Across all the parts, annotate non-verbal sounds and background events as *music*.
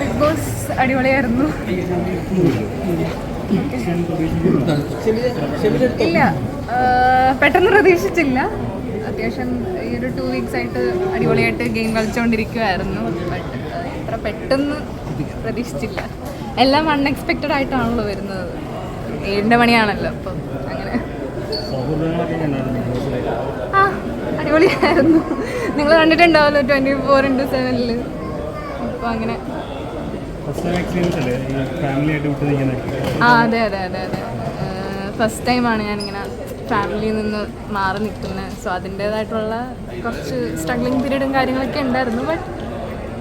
Big boss അടിപൊളിയായിരുന്നു. ഇല്ല പെട്ടെന്ന് പ്രതീക്ഷിച്ചില്ല. അത്യാവശ്യം ഈ ഒരു ടു വീക്സ് ആയിട്ട് അടിപൊളിയായിട്ട് ഗെയിം കളിച്ചുകൊണ്ടിരിക്കുമായിരുന്നു ബട്ട് ഇത്ര പെട്ടെന്ന് പ്രതീക്ഷിച്ചില്ല. എല്ലാം അൺഎക്സ്പെക്റ്റഡ് ആയിട്ടാണല്ലോ വരുന്നത്. ഏഴിന്റെ മണിയാണല്ലോ അപ്പം അങ്ങനെ. ആ അടിപൊളിയായിരുന്നു. നിങ്ങൾ കണ്ടിട്ടുണ്ടാവല്ലോ ട്വന്റി ഫോർ ഇന്റു സെവനിൽ അപ്പോൾ അങ്ങനെ. ആ അതെ അതെ അതെ അതെ. ഫസ്റ്റ് ടൈമാണ് ഞാനിങ്ങനെ ഫാമിലിയിൽ നിന്ന് മാറി നിൽക്കുന്നത്. സോ അതിന്റേതായിട്ടുള്ള കുറച്ച് സ്ട്രഗ്ലിങ് പീരീഡും കാര്യങ്ങളൊക്കെ ഉണ്ടായിരുന്നു. ബട്ട്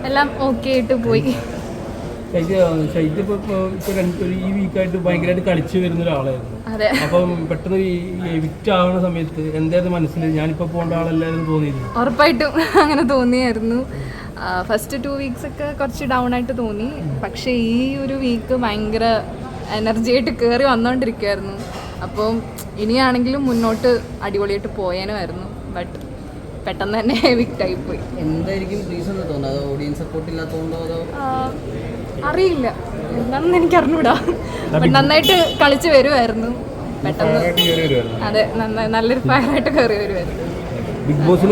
എല്ലാം ഓക്കെ ആയിട്ട് പോയി. ഈ വീക്കായിട്ട് ഭയങ്കരമായിട്ട് കളിച്ചു വരുന്ന ഒരാളായിരുന്നു. അപ്പം പെട്ടെന്ന് എവിക്റ്റ് ആവുന്ന സമയത്ത് എന്തായിരുന്നു മനസ്സിൽ ഞാനിപ്പോ പോകേണ്ട ആളല്ലായിരുന്നു തോന്നിയിരുന്നു. ഉറപ്പായിട്ടും അങ്ങനെ തോന്നിയായിരുന്നു. ഫസ്റ്റ് ടു വീക്സ് ഒക്കെ കുറച്ച് ഡൗൺ ആയിട്ട് തോന്നി. പക്ഷേ ഈ ഒരു വീക്ക് ഭയങ്കര എനർജി ആയിട്ട് കയറി വന്നുകൊണ്ടിരിക്കുമായിരുന്നു അപ്പം ഇനിയാണെങ്കിലും മുന്നോട്ട് അടിപൊളിയായിട്ട് പോയേനുമായിരുന്നു. ബട്ട് പെട്ടെന്ന് തന്നെ *laughs* വിക്റ്റായി പോയി. എന്തായിരിക്കും റീസൺ എന്ന് തോന്നുന്നത് അതോ ഓഡിയൻസ് സപ്പോർട്ട് ഇല്ലാത്തതുകൊണ്ടോ അതോ? ആ, അറിയില്ല. എന്താണെന്ന് എനിക്ക് അറിഞ്ഞൂടാ. നന്നായിട്ട് കളിച്ച് വരുമായിരുന്നു പെട്ടെന്ന് അതെ നല്ലൊരു ഫയറായിട്ട് കയറി വരുമായിരുന്നു ബിഗ് ബോസിൽ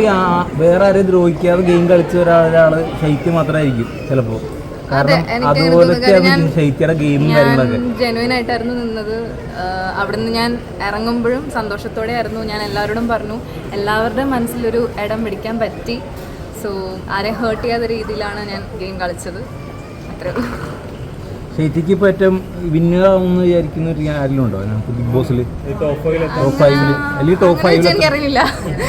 വേറെ ആരെയും ദ്രോഹിക്കാതെ ഗെയിം കളിച്ച ഒരാളാണ് ശൈത്യം മാത്രമായിരിക്കും ചിലപ്പോൾ കാരണം എനിക്ക് അതുപോലത്തെ തോന്നുന്നു ഞാൻ- ശൈത്യയുടെ ഗെയിമും കാര്യങ്ങളൊക്കെ ജെനുവിൻ ആയിട്ടായിരുന്നു നിന്നത്. അവിടുന്ന് ഞാൻ ഇറങ്ങുമ്പോഴും സന്തോഷത്തോടെ ആയിരുന്നു ഞാൻ എല്ലാവരോടും പറഞ്ഞു എല്ലാവരുടെയും മനസ്സിലൊരു ഇടം പിടിക്കാൻ പറ്റി. സോ ആരെ ഹേർട്ട് ചെയ്യാത്ത രീതിയിലാണ് ഞാൻ ഗെയിം കളിച്ചത്. അത്രേ ഉള്ളൂ. ശൈത്യക്ക് ഇപ്പോൾ ഏറ്റവും വിന്നറാവുമെന്ന് വിചാരിക്കുന്ന ഒരു ആരെങ്കിലും ഉണ്ടോ? നമുക്ക് ബിഗ് ബോസിൽ ടോപ്പ് ഫൈവിൽ അല്ലെങ്കിൽ ടോപ്പ് എനിക്കറിയില്ല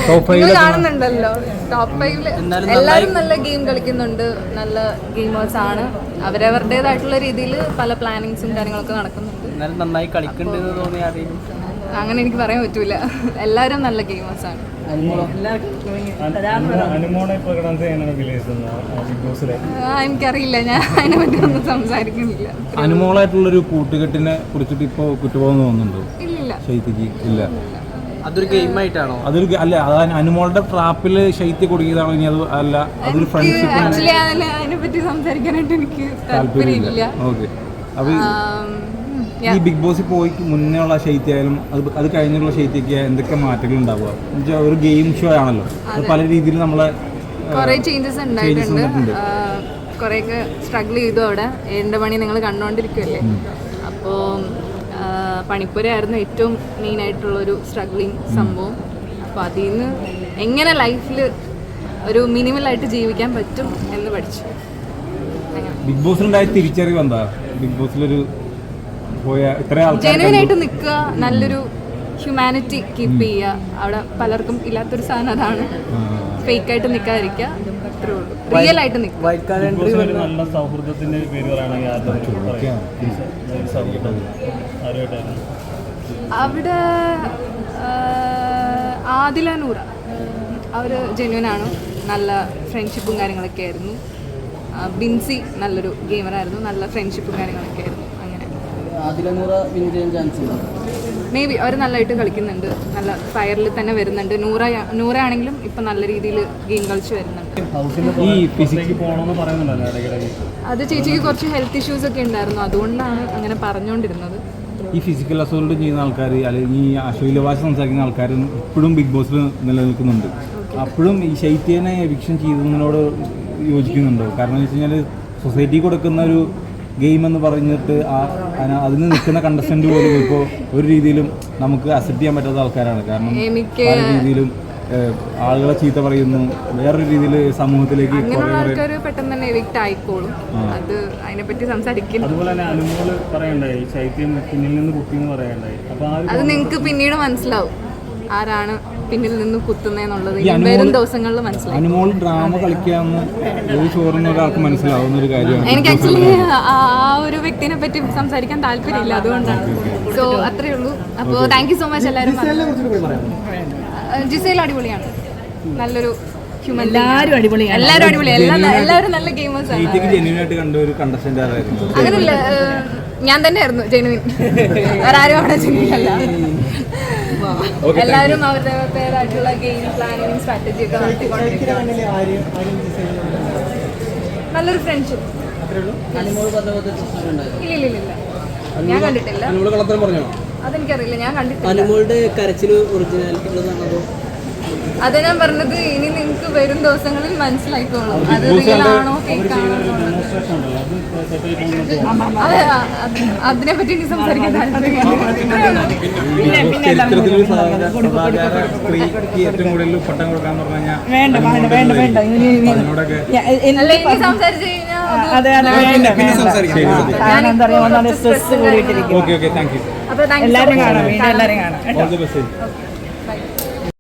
ലൊക്കെ കാണുന്നുണ്ടല്ലോ. ടോപ്പ് ഫൈവിൽ എല്ലാവരും നല്ല ഗെയിം കളിക്കുന്നുണ്ട്. നല്ല ഗെയിമേഴ്സ് ആണ്. അവരവരുടേതായിട്ടുള്ള രീതിയിൽ പല പ്ലാനിങ്സും കാര്യങ്ങളൊക്കെ നടക്കുന്നുണ്ട്. നന്നായി കളിക്കുന്നുണ്ട് തോന്നിയ ആരെയും അങ്ങനെ എനിക്ക് പറയാൻ പറ്റൂല. എല്ലാവരും നല്ല ഗെയിമേഴ്സ് ആണ്. അനുമോണെ പ്രകടനത്തെ എങ്ങനെയാണ് വിലയിരുത്തുന്നത് ബിഗ് ബോസിലെ ആ, എനിക്കറിയില്ല. ഞാൻ അതിനെ പറ്റി ഒന്നും സംസാരിക്കുന്നില്ല. അനുമോളായിട്ടുള്ളൊരു കൂട്ടുകെട്ടിനെ കുറിച്ചിട്ട് ഇപ്പോ കുറ്റബോധം തോന്നുന്നുണ്ടോ? ശൈത്യക്ക് ഇല്ല. അതൊരു ഗെയിമായിട്ടാണോ അതൊരു അല്ല അത് അനുമോളുടെ ട്രാപ്പിൽ ശൈത്യ കൊടുക്കിയതാണോ ഇനി അത് അല്ല അതൊരു ഫ്രണ്ട്ഷിപ്പ് അതിനെ പറ്റി സംസാരിക്കാനായിട്ട് എനിക്ക് താല്പര്യമില്ല. ഓക്കെ ഉം, ഈ ബിഗ് ബോസിൽ പോയി മുന്നേ ഉള്ള ശൈത്യായാലും അത് അത് കഴിഞ്ഞുള്ള ശൈത്യക്ക് എന്തൊക്കെ മാറ്റങ്ങൾ ഉണ്ടാവുക? എന്നുവെച്ചാൽ ഒരു ഗെയിം ഷോ ആണല്ലോ. അത് പല രീതിയിൽ നമ്മളെ കുറേ ചേഞ്ചസ് ഉണ്ടായിട്ടുണ്ട്. കുറേയൊക്കെ സ്ട്രഗിൾ ചെയ്തു അവിടെ. എന്റെ പണി നിങ്ങൾ കണ്ടുകൊണ്ടിരിക്കുമല്ലേ അപ്പോൾ പണിപ്പുരയായിരുന്നു ഏറ്റവും മെയിൻ ആയിട്ടുള്ള ഒരു സ്ട്രഗ്ലിങ് സംഭവം. അപ്പോൾ അതിൽ നിന്ന് എങ്ങനെ ലൈഫിൽ ഒരു മിനിമലായിട്ട് ജീവിക്കാൻ പറ്റും എന്ന് പഠിച്ചു. ബിഗ് ബിഗ് ബോസിലുണ്ടായ തിരിച്ചറിവ് എന്താ? ബിഗ് ബോസിലൊരു പോയ ഇത്ര ആൾക്കാർ നിൽക്കുക നല്ലൊരു ഹ്യൂമാനിറ്റി കീപ്പ് ചെയ്യുക. അവിടെ പലർക്കും ഇല്ലാത്തൊരു സാധനം അതാണ്. ഫേക്ക് ആയിട്ട് നിൽക്കാതിരിക്കുക. റിയൽ ആയിട്ട് നല്ല സൗഹൃദത്തിന്റെ പേര് പറയുകയാണെങ്കിൽ അവിടെ ആദില നൂറ. അവർ ജെന്യൂനാണ് നല്ല ഫ്രണ്ട്ഷിപ്പും കാര്യങ്ങളൊക്കെ ആയിരുന്നു. ബിൻസി നല്ലൊരു ഗെയിമറായിരുന്നു നല്ല ഫ്രണ്ട്ഷിപ്പും കാര്യങ്ങളൊക്കെ ആയിരുന്നു. ആദിലനൂറ വിൻ ചെയ്യാൻ ചാൻസ് ഉണ്ടോ? മേ ബി അവർ നല്ലതായിട്ട് കളിക്കുന്നുണ്ട്. നല്ല ഫയറിൽ തന്നെ വരുന്നുണ്ട്. നൂറ നൂറ ആണെങ്കിലും ഇപ്പം നല്ല രീതിയിൽ ഗെയിം കളിച്ച് വരുന്നുണ്ട്. ഈ പോകണമെന്ന് പറയുന്നുണ്ടല്ലോ അത് ചേച്ചിക്ക് കുറച്ച് ഹെൽത്ത് ഇഷ്യൂസ് ഒക്കെ ഉണ്ടായിരുന്നു. അതുകൊണ്ടാണ് അങ്ങനെ പറഞ്ഞുകൊണ്ടിരുന്നത് ഈ ഫിസിക്കൽ അസോൾട്ട് ചെയ്യുന്ന ആൾക്കാർ അല്ലെങ്കിൽ ഈ അശ്ലീല ഭാഷ സംസാരിക്കുന്ന ആൾക്കാർ ഇപ്പോഴും ബിഗ് ബോസിൽ നിലനിൽക്കുന്നുണ്ട്. അപ്പോഴും ഈ ശൈത്യനെ എവിക്ഷൻ ചെയ്തതിനോട് യോജിക്കുന്നുണ്ടോ? കാരണം എന്ന് വെച്ച് കഴിഞ്ഞാൽ സൊസൈറ്റി കൊടുക്കുന്ന ഒരു ഗെയിം എന്ന് പറഞ്ഞിട്ട് ആ അതിന- നിൽക്കുന്ന കണ്ടസ്റ്റന്റ് പോലും ഇപ്പോൾ ഒരു രീതിയിലും നമുക്ക് അക്സെപ്റ്റ് ചെയ്യാൻ പറ്റാത്ത ആൾക്കാരാണ്. കാരണം പല രീതിയിലും ആളുകളെ ചീത്ത പറയുന്നു. വേറൊരു രീതിയിൽ സമൂഹത്തിലേക്ക് അങ്ങനെയുള്ള ആൾക്കാർ പെട്ടെന്ന് എവിക്റ്റ് ആയിക്കോളും. അത് അതിനെപ്പറ്റി സംസാരിക്കില്ല. അതുപോലെ തന്നെ അനുമോൾ പറയണ്ടായി ശൈത്യം പിന്നിൽ നിന്ന് കുത്തി എന്ന് പറയണ്ടായി. അത് നിങ്ങൾക്ക് പിന്നീട് മനസ്സിലാവും. ആരാണ് പിന്നിൽ നിന്ന് കുത്തുന്നതെന്നുള്ളത് വരും ദിവസങ്ങളിൽ മനസ്സിലാവും അനുമോൾ ഡ്രാമ കളിക്കാന്ന് ഒരാൾക്ക് മനസ്സിലാവുന്ന ഒരു കാര്യമാണ് എനിക്ക് ആക്ച്വലി ആ ഒരു വ്യക്തിനെ പറ്റി സംസാരിക്കാൻ താല്പര്യമില്ല അതുകൊണ്ടാണ്. സോ അത്രേ ഉള്ളൂ. അപ്പോൾ താങ്ക് യു സോ മച്ച് എല്ലാവരും ജിസേൽ അടിപൊളിയാണ്. നല്ലൊരു ഹ്യൂമൻ എല്ലാവരും അടിപൊളിയാണ് എല്ലാവരും എല്ലാവരും നല്ല ഗെയിമേഴ്സ് ആണ്. ശൈത്യക്ക് ഞാൻ തന്നെയായിരുന്നു ജെനുവിൻ. വേറെ ആരും അവിടെ ജെനുവിൻ അല്ല എല്ലാവരും അവരുടേതായിട്ടുള്ള ഗെയിം പ്ലാനിങ് സ്ട്രാറ്റജി ഒക്കെ നടത്തിക്കൊണ്ടിരിക്കുകയാണ്. നല്ലൊരു ഫ്രണ്ട്ഷിപ്പ് ഇല്ല ഇല്ല ഇല്ല. ഞാൻ കണ്ടിട്ടില്ല. അതെനിക്കറിയില്ല ഞാൻ കണ്ടിട്ടില്ല. അനുമോളുടെ കരച്ചിൽ ഒറിജിനാലിറ്റി ഉള്ളതാണോ അതോ ഞാൻ പറഞ്ഞത് ഇനി നിങ്ങൾക്ക് വരും ദിവസങ്ങളിൽ മനസ്സിലായിക്കോളും. അത് റിയൽ ആണോ ഫേക്ക് ആണോ അത് അതിനെ പറ്റി എനിക്ക് സംസാരിക്കാൻ സംസാരിച്ചു കഴിഞ്ഞാൽ എല്ലാവരും കാണാം വീണ്ടും എല്ലാവരും കാണാം